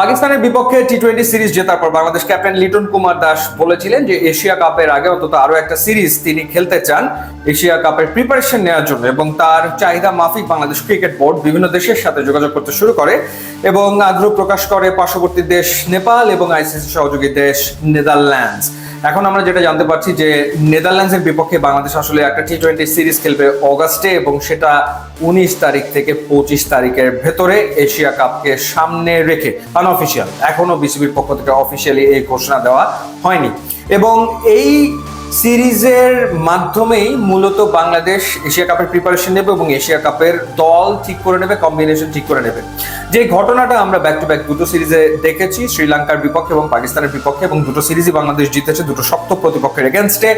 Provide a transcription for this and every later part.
পাকিস্তানের বিপক্ষে T twenty series জেতার পর বাংলাদেশ ক্যাপ্টেন লিটন কুমার দাস বলেছিলেন যে এশিয়া কাপের আগে অন্তত আরও একটা সিরিজ তিনি খেলতে চান। এশিয়া কাপের প্রিপারেশন নেওয়ার জন্য এবং তার চাহিদা মাফিক বাংলাদেশ ক্রিকেট বোর্ড বিভিন্ন দেশের সাথে যোগাযোগ করতে শুরু করে এবং আগ্রহ প্রকাশ করে পার্শ্ববর্তী দেশ নেপাল এবং আইসিসি সহযোগী দেশ নেদারল্যান্ডস। এখন আমরা যেটা জানতে পারছি যে নেদারল্যান্ডসের বিপক্ষে বাংলাদেশ আসলে একটা টি টোয়েন্টি সিরিজ খেলবে অগাস্টে এবং সেটা উনিশ তারিখ থেকে পঁচিশ তারিখের ভেতরে এশিয়া কাপকে সামনে রেখে আনঅফিসিয়াল এখনও বিসিবির পক্ষ থেকে অফিসিয়ালি এই ঘোষণা দেওয়া হয়নি। এবং এই সিরিজের মাধ্যমেই মূলত বাংলাদেশ এশিয়া কাপের প্রিপারেশন নেবে এবং এশিয়া কাপের দল ঠিক করে নেবে কম্বিনেশন ঠিক করে নেবে। যে ঘটনাটা আমরা ব্যাক টু ব্যাক দুটো সিরিজে দেখেছি, শ্রীলঙ্কার বিপক্ষে এবং পাকিস্তানের বিপক্ষে এবং দুটো সিরিজই বাংলাদেশ জিতেছে, দুটো শক্ত প্রতিপক্ষের এগেনস্টে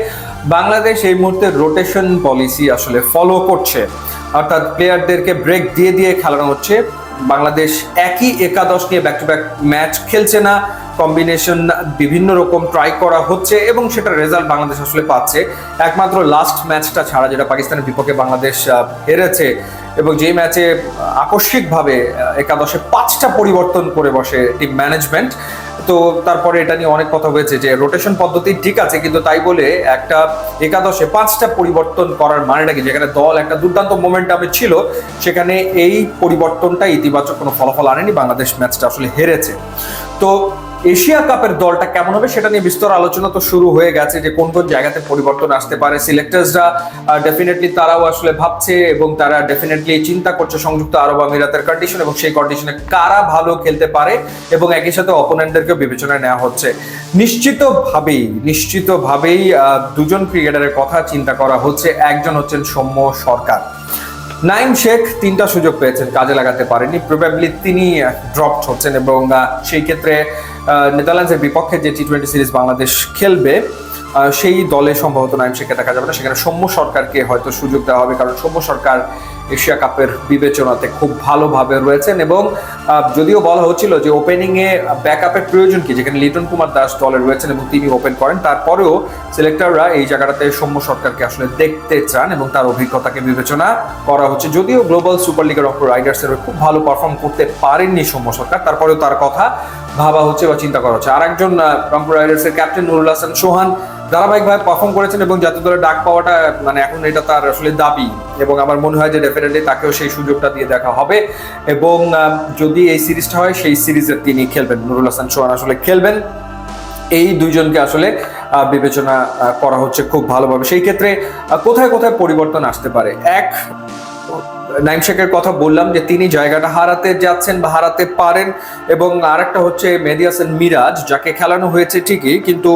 বাংলাদেশ এই মুহূর্তে রোটেশন পলিসি আসলে ফলো করছে। অর্থাৎ প্লেয়ারদেরকে ব্রেক দিয়ে দিয়ে খেলানো হচ্ছে। বাংলাদেশ একই একাদশ নিয়ে ব্যাক টু ব্যাক ম্যাচ খেলছে না। কম্বিনেশন বিভিন্ন রকম ট্রাই করা হচ্ছে এবং সেটা রেজাল্ট বাংলাদেশ আসলে পাচ্ছে। একমাত্র লাস্ট ম্যাচটা ছাড়া যেটা পাকিস্তানের বিপক্ষে বাংলাদেশ হেরেছে এবং যে ম্যাচে আকস্মিকভাবে একাদশে পাঁচটা পরিবর্তন করে বসে টিম ম্যানেজমেন্ট তো তারপরে এটা নিয়ে অনেক কথা হয়েছে যে রোটেশন পদ্ধতি ঠিক আছে, কিন্তু তাই বলে একটা একাদশে পাঁচটা পরিবর্তন করার মানে নাকি যেখানে দল একটা দুর্দান্ত মোমেন্টামে ছিল, সেখানে এই পরিবর্তনটা ইতিবাচক কোনো ফলাফল আনেনি, বাংলাদেশ ম্যাচটা আসলে হেরেছে। তো এশিয়া কাপের দলটা কেমন হবে সেটা নিয়ে বিস্তর আলোচনা তো শুরু হয়ে গেছে যে কোন কোন জায়গাতে পরিবর্তন আসতে পারে। সিলেক্টার্সরা ডেফিনেটলি তারাও আসলে ভাবছে এবং তারা ডেফিনেটলি চিন্তা করছে সংযুক্ত আরব আমিরাতের কন্ডিশন এবং সেই কন্ডিশনে কারা ভালো খেলতে পারে এবং একই সাথে অপোনেন্টদেরকেও বিবেচনায় নেওয়া হচ্ছে। নিশ্চিতভাবেই নিশ্চিতভাবেই দুজন ক্রিকেটারের কথা চিন্তা করা হচ্ছে। একজন হচ্ছেন সৌম্য সরকার। নাইম শেখ তিনটা সুযোগ পেয়েছেন, কাজে লাগাতে পারেনি প্রবাবলি তিনি ড্রপ হচ্ছেন এবং সেই ক্ষেত্রে নেদারল্যান্ডসের বিপক্ষে যে টি টোয়েন্টি সিরিজ বাংলাদেশ খেলবে সেই দলে সম্ভবত নাইম শেখকে দেখা যাবে না। সেখানে সৌম্য সরকারকে হয়তো সুযোগ দেওয়া হবে, কারণ সৌম্য সরকার এশিয়া কাপের বিবেচনাতে খুব ভালোভাবে রয়েছেন এবং যদিও বলা হচ্ছিল যে ওপেনিংয়ে ব্যাকআপের প্রয়োজন কি, যেখানে লিটন কুমার দাস দলে রয়েছেন এবং তিনি ওপেন করেন, তারপরেও সিলেক্টররা এই জায়গাটাতে সৌম্য সরকারকে আসলে দেখতে চান এবং তার অভিজ্ঞতাকে বিবেচনা করা হচ্ছে। যদিও গ্লোবাল সুপার লিগের রংপুর রাইডার্সের খুব ভালো পারফর্ম করতে পারেননি সৌম্য সরকার, তারপরেও তার কথা ভাবা হচ্ছে বা চিন্তা করা হচ্ছে। আর একজন রংপুর রাইডার্সের ক্যাপ্টেন নুরুল হাসান সোহান ধারাবাহিকভাবে পারফর্ম করেছেন এবং জাতীয় দলের ডাক পাওয়াটা মানে এখন এটা তার আসলে দাবি। এবং আমার মনে হয় যে ডেফিনেটলি তাকেও সেই সুযোগটা দিয়ে দেখা হবে। এবং যদি এই সিরিজটা হয়, সেই সিরিজে তিনি খেলবেন। নুরুল হাসান সোহান আসলে খেলবেন। এই দুইজনকে আসলে বিবেচনা করা হচ্ছে খুব ভালোভাবে। সেই ক্ষেত্রে কোথায় কোথায় পরিবর্তন আসতে পারে? এক নাইম শেখের কথা বললাম যে তিনি জায়গাটা হারাতে যাচ্ছেন বা হারাতে পারেন এবং আরেকটা হচ্ছে মেহেদি হাসান মিরাজ, যাকে খেলানো হয়েছে ঠিকই, কিন্তু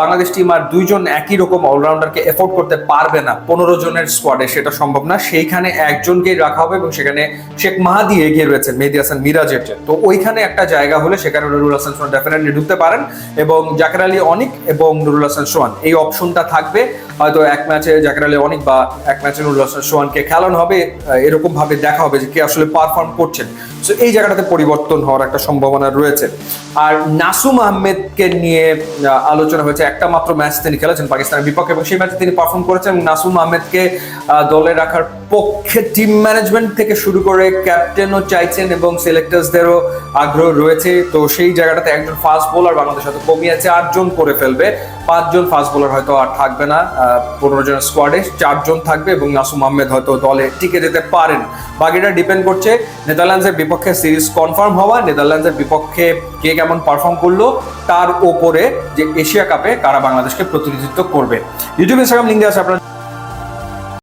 বাংলাদেশ টিম আর দুইজন একই রকম অলরাউন্ডারকে এফোর্ড করতে পারবে না। পনেরো জনের স্কোয়াডে সেটা সম্ভব না। সেইখানে একজনকেই রাখা হবে এবং সেখানে শেখ মাহাদি এগিয়ে রয়েছেন মেহেদি হাসান মিরাজের চেয়ে। তো ওইখানে একটা জায়গা হলে সেখানে নুরুল হাসান সোহান ডেফিনেটলি ঢুকতে পারেন এবং জাকের আলী অনিক এবং নুরুল হাসান সোহান, এই অপশনটা থাকবে। হয়তো এক ম্যাচে জাকের আলী অনিক বা এক ম্যাচে নুরুল হাসান সোহানকে খেলানো হবে এরকম ভাবে দেখা হবে যে কে আসলে পারফর্ম করছেন। সো এই জায়গাটাতে পরিবর্তন হওয়ার একটা সম্ভাবনা রয়েছে। আর নাসুম আহমেদকে নিয়ে আলোচনা হয়েছে। একটা মাত্র ম্যাচ তিনি খেলেছেন পাকিস্তানের বিপক্ষে এবং সেই ম্যাচে তিনি পারফর্ম করেছেন। নাসুম আহমেদকে দলে রাখার পক্ষে টিম ম্যানেজমেন্ট থেকে শুরু করে ক্যাপ্টেনও চাইছেন এবং সিলেক্টার্সদেরও আগ্রহ রয়েছে। তো সেই জায়গাটাতে একজন ফাস্ট বোলার বাংলাদেশ হয়তো কমিয়ে চারজন করে ফেলবে। পাঁচজন ফাস্ট বোলার হয়তো আর থাকবে না পনেরো জনের স্কোয়াডে চারজন থাকবে এবং নাসুম আহমেদ হয়তো দলে টিকে যেতে পারেন। বাকিটা ডিপেন্ড করছে। নেদারল্যান্ডসের বিপক্ষে সিরিজ কনফার্ম হওয়া, নেদারল্যান্ডসের বিপক্ষে কে কেমন পারফর্ম করল, তার ওপরে যে এশিয়া কাপে কারা বাংলাদেশকে প্রতিনিধিত্ব করবে। ইউটিউব ইনস্টাগ্রাম লিঙ্ক আছে আপনারা